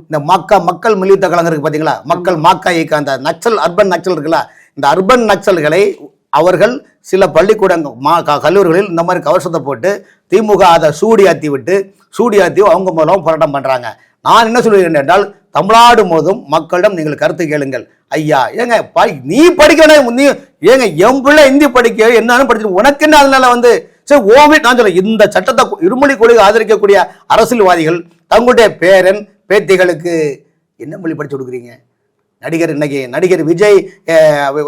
இந்த மக்கா மக்கள் மில்லித்த கழகம் இருக்கு பாத்தீங்களா? மக்கள் மாக்கா இயக்கம் அந்த நக்சல் அர்பன் நக்சல் இருக்குல்ல? இந்த அர்பன் நக்சல்களை அவர்கள் சில பள்ளிக்கூடங்கள் மா க- கல்லூரிகளில் இந்த மாதிரி கவசத்தை போட்டு திமுக அதை சூடியாத்தி விட்டு சூடியாத்தி அவங்க மூலம் போராட்டம் பண்ணுறாங்க நான் என்ன சொல்கிறேன் என்றால் தமிழ்நாடு முழுவதும் மக்களிடம் நீங்கள் கருத்து கேளுங்கள். ஐயா ஏங்க படி நீ படிக்கணும் நீ ஏங்க என் பிள்ளை ஹிந்தி படிக்க என்னன்னு படிச்சு உனக்கு என்ன அதனால வந்து? சரி ஓவிட் நான் சொல்ல இந்த சட்டத்தை இருமொழி கொள்கை ஆதரிக்கக்கூடிய அரசியல்வாதிகள் தங்களுடைய பேரன் பேத்திகளுக்கு என்ன மொழி படிச்சு கொடுக்குறீங்க? நடிகர் இன்னைக்கு நடிகர் விஜய்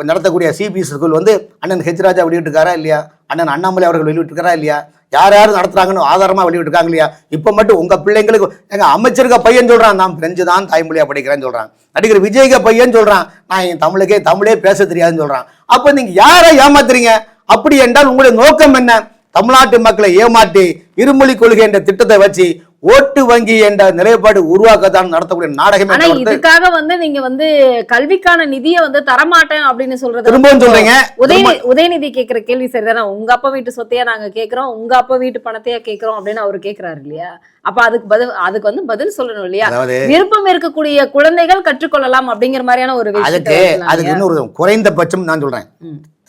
நடத்தக்கூடிய சிபிஎஸ் ஸ்கூல் வந்து அண்ணன் ஹெச் ராஜா வெளியிட்டிருக்காரா இல்லையா? அண்ணன் அண்ணாமலை அவர்கள் வெளியிட்டிருக்காரா இல்லையா? யார் யார் நடத்துறாங்கன்னு ஆதாரமாக வெளியிட்டிருக்காங்க இல்லையா? இப்போ மட்டும் உங்கள் பிள்ளைங்களுக்கு எங்கள் அமைச்சருக்க பையன் சொல்கிறான் நான் பிரெஞ்சு தான் தாய்மொழியாக படிக்கிறேன்னு சொல்கிறான் நடிகர் விஜய்க்கு பையன் சொல்கிறான் நான் என் தமிழுக்கே தமிழே பேச தெரியாதுன்னு சொல்கிறான் அப்போ நீங்கள் யாரை ஏமாத்துறீங்க? அப்படி என்றால் உங்களுடைய நோக்கம் என்ன? தமிழ்நாட்டு மக்களை ஏமாற்றி இருமொழி கொள்கை என்ற திட்டத்தை வச்சு ஓட்டு வங்கி என்ற நிலைப்பாடு உருவாக்கத்தான் நடத்தக்கூடிய நாடகமே ஆனா இதுக்காக வந்து நீங்க வந்து கல்விக்கான நிதியை வந்து தரமாட்டேன் அப்படின்னு சொல்றது திரும்பவும் சொல்றீங்க. உதயநிதி உதயநிதி கேக்குற கேள்வி சரிதானே? உங்க அப்பா வீட்டு சொத்தையா நாங்க கேக்குறோம் உங்க அப்பா வீட்டு பணத்தையா கேக்குறோம் அப்படின்னு அவரு கேக்குறாரு இல்லையா? அப்ப அதுக்கு பதில் அதுக்கு வந்து பதில் சொல்லணும் இல்லையா? விருப்பம் இருக்கக்கூடிய குழந்தைகள் கற்றுக்கொள்ளலாம் அப்படிங்கிற மாதிரியான ஒரு அதுக்கு அதுக்கு? இன்னொரு குறைந்தபட்சம் நான் சொல்றேன்.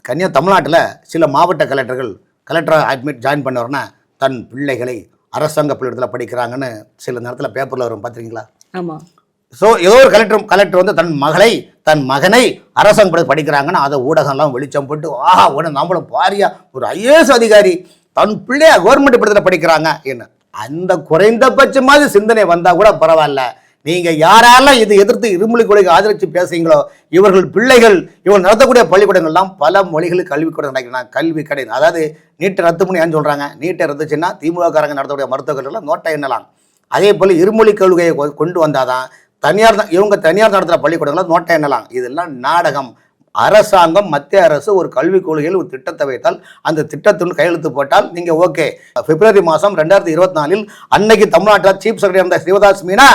கன்னியா தமிழ்நாட்டில் சில மாவட்ட கலெக்டர்கள் கலெக்டர் அட்மிட் ஜாயின் பண்ணவர்னா தன் பிள்ளைகளை அரசாங்க பள்ளிக்கூடத்தில் படிக்கிறாங்கன்னு சில நேரத்தில் பேப்பரில் வரும் பார்த்துருக்கீங்களா ஆமா. ஸோ ஏதோ ஒரு கலெக்டர் கலெக்டர் வந்து தன் மகளை தன் மகனை அரசாங்க பள்ளி படிக்கிறாங்கன்னா அதை ஊடகம்லாம் வெளிச்சம் போட்டு ஆஹா உடனே நம்மளும் பாரியா ஒரு ஐஏஎஸ் அதிகாரி தன் பிள்ளைய கவர்மெண்ட் படத்தில் படிக்கிறாங்க. என்ன அந்த குறைந்தபட்சமாவது சிந்தனை வந்தால் கூட பரவாயில்ல. நீங்கள் யாரெல்லாம் இது எதிர்த்து இருமொழி கொள்கை ஆதரித்து பேசுகிறீங்களோ இவர்கள் பிள்ளைகள் இவர்கள் நடத்தக்கூடிய பள்ளிக்கூடங்கள்லாம் பல மொழிகளில் கல்விக்கூடம் நடக்கிறாங்க கல்வி கடை அதாவது நீட்டை ரத்து பண்ணி ஏன்னு சொல்கிறாங்க நீட்டை ரத்துச்சுன்னா திமுககாரங்க நடத்தக்கூடிய மருத்துவர்கள்லாம் நோட்டை எண்ணலாம். அதே போல் இருமொழி கொள்கையை கொ- கொண்டு வந்தாதான் தனியார் தான் இவங்க தனியார் நடத்துகிற பள்ளிக்கூடங்களை நோட்டை எண்ணலாம். இதெல்லாம் நாடகம். அரசாங்கம் மத்திய அரசு ஒரு கல்விக் கொள்கையில் ஒரு திட்டத்தை வைத்தால் அந்த திட்டத்துடன் கையெழுத்து போட்டால் நீங்கள் ஓகே. பிப்ரவரி மாதம் ரெண்டாயிரத்தி இருபத்தி நாலில் அன்னைக்கு தமிழ்நாட்டில் சீஃப் செக்ரட்டரி இருந்த சிவதாஸ் மீனா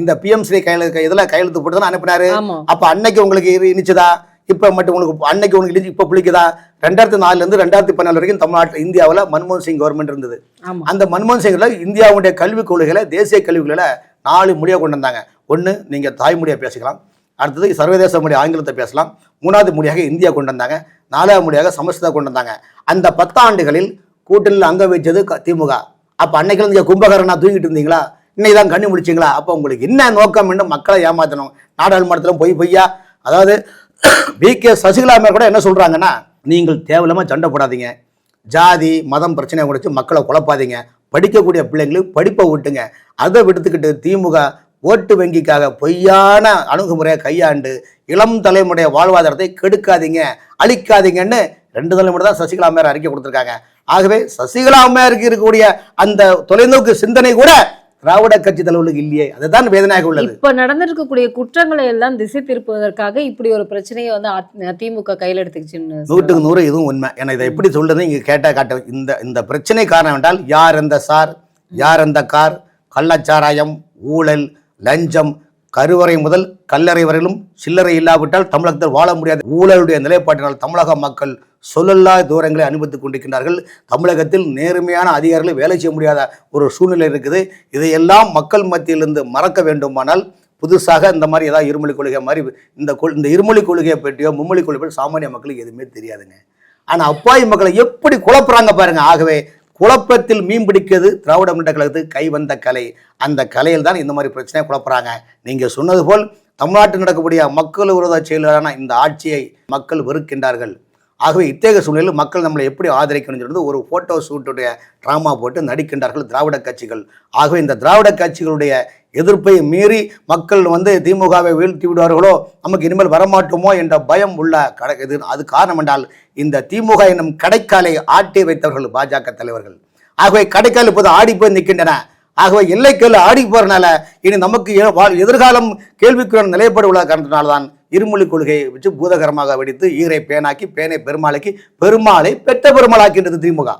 இந்த பிஎம்சி கையெழுத்து இதில் கையெழுத்து போட்டு தான் அனுப்பினாரு? அப்போ அன்னைக்கு உங்களுக்கு இனிச்சுதா இப்போ மட்டும் உங்களுக்கு அன்னைக்கு உங்களுக்கு இப்போ புளிக்குதா? ரெண்டாயிரத்தி நாலுலேருந்து ரெண்டாயிரத்தி பதினாலு வரைக்கும் தமிழ்நாட்டில் இந்தியாவில் மன்மோகன் சிங் கவர்மெண்ட் இருந்தது. அந்த மன்மோகன் சிங்கில் இந்தியாவுடைய கல்விக் கொள்கைகளை தேசிய கல்விக் நாலு மொழியாக கொண்டு வந்தாங்க. ஒன்று நீங்கள் தாய்மொழியாக பேசிக்கலாம். அடுத்தது சர்வதேச மொழி ஆங்கிலத்தை பேசலாம். மூணாவது மொழியாக இந்தியா கொண்டு வந்தாங்க. நாலாவது மொழியாக சமஸ்கிருதம் கொண்டு வந்தாங்க. அந்த பத்தாண்டுகளில் கூட்டணியில் அங்க வச்சது திமுக. அப்போ அன்னைக்கு நீங்கள் கும்பகரனா தூங்கிட்டு இருந்தீங்களா? இன்னைக்கு தான் கண்ணு முடிச்சிங்களா? அப்போ உங்களுக்கு என்ன நோக்கம் என்று மக்களை ஏமாற்றணும் நாடாளுமன்றத்தில் பொய் பொய்யா? அதாவது வி கே சசிகலா கூட என்ன சொல்கிறாங்கன்னா நீங்கள் தேவையில்லாம சண்டை போடாதீங்க. ஜாதி மதம் பிரச்சனையை குறைச்சு மக்களை குழப்பாதீங்க. படிக்கக்கூடிய பிள்ளைங்களுக்கு படிப்பை விட்டுங்க அதை விடுத்துக்கிட்டு திமுக ஓட்டு வங்கிக்காக பொய்யான அணுகுமுறையை கையாண்டு இளம் தலைமுறைய வாழ்வாதாரத்தை கெடுக்காதீங்க அழிக்காதீங்கன்னு ரெண்டு தலைமுறை தான் சசிகலா அம்மையார் அறிக்கை கொடுத்துருக்காங்க. ஆகவே சசிகலா அம்மையாருக்கு இருக்கக்கூடிய அந்த தொலைநோக்கு சிந்தனை கூட திராவிட கட்சி தலைவர்களுக்கு இல்லையே. அதுதான் வேதனையாக உள்ளது. இப்ப நடந்திருக்கக்கூடிய குற்றங்களை எல்லாம் திசை திருப்புவதற்காக இப்படி ஒரு பிரச்சனையை வந்து திமுக கையில் எடுத்துக்கிச்சுன்னு நூற்றுக்கு நூறு இதுவும் உண்மை. ஏன்னா இதை எப்படி சொல்றது? இங்க கேட்டா காட்ட இந்த இந்த பிரச்சனை காரணம் என்றால் யார் எந்த சார்? யார் எந்த கார்? கள்ளச்சாராயம் ஊழல் லஞ்சம் கருவறை முதல் கல்லறை வரையிலும் சில்லறை இல்லாவிட்டால் தமிழகத்தில் வாழ முடியாது. ஊழலுடைய நிலைப்பாட்டினால் தமிழக மக்கள் சொல்லல்லா தூரங்களை அனுபவித்துக் கொண்டிருக்கின்றார்கள். தமிழகத்தில் நேர்மையான அதிகாரிகள் வேலை செய்ய முடியாத ஒரு சூழ்நிலை இருக்குது. இதையெல்லாம் மக்கள் மத்தியிலிருந்து மறக்க வேண்டுமானால் புதுசாக இந்த மாதிரி ஏதாவது இருமொழி கொள்கை மாதிரி இந்த கொள்- இந்த இருமொழி கொள்கையை பற்றியோ மும்மொழி கொள்கை பற்றி சாமானிய மக்களுக்கு எதுவுமே தெரியாதுங்க. ஆனால் அப்பாவி மக்களை எப்படி குழப்புறாங்க பாருங்க. ஆகவே குழப்பத்தில் மீன் பிடிக்கிறது திராவிட முன்னேற்ற கழகத்துக்கு கை வந்த கலை. அந்த கலையில் தான் இந்த மாதிரி பிரச்சனையை குழப்புறாங்க. நீங்கள் சொன்னது போல் தமிழ்நாட்டில் நடக்கக்கூடிய மக்கள் விரோத செயலான இந்த ஆட்சியை மக்கள் வெறுக்கின்றார்கள். ஆகவே இத்தகைய சூழ்நிலையில் மக்கள் நம்மளை எப்படி ஆதரிக்கணும்னு சொல்லிட்டு ஒரு ஃபோட்டோ ஷூட்டுடைய ட்ராமா போட்டு நடிக்கின்றார்கள் திராவிட கட்சிகள். ஆகவே இந்த திராவிட கட்சிகளுடைய எதிர்ப்பை மீறி மக்கள் வந்து திமுகவை வீழ்த்தி விடுவார்களோ நமக்கு இனிமேல் வரமாட்டோமோ என்ற பயம் உள்ள கடை இது அது காரணம் என்றால் இந்த திமுக என்னும் கடைக்காலை ஆட்டி வைத்தவர்கள் பாஜக தலைவர்கள். ஆகவே கடைக்கால் இப்போது ஆடி போய் நிற்கின்றன. ஆகவே எல்லைக்கல் ஆடி போகிறனால இனி நமக்கு எதிர்காலம் கேள்விக்குரிய நிலைப்பாடு உள்ள காரணத்தினால்தான் இருமொழி கொள்கையை வச்சு பூதகரமாக வெடித்து ஈரை பேனாக்கி பேனை பெருமாளைக்கு பெருமாளை பெற்ற பெருமாளாக்கின்றது திமுக.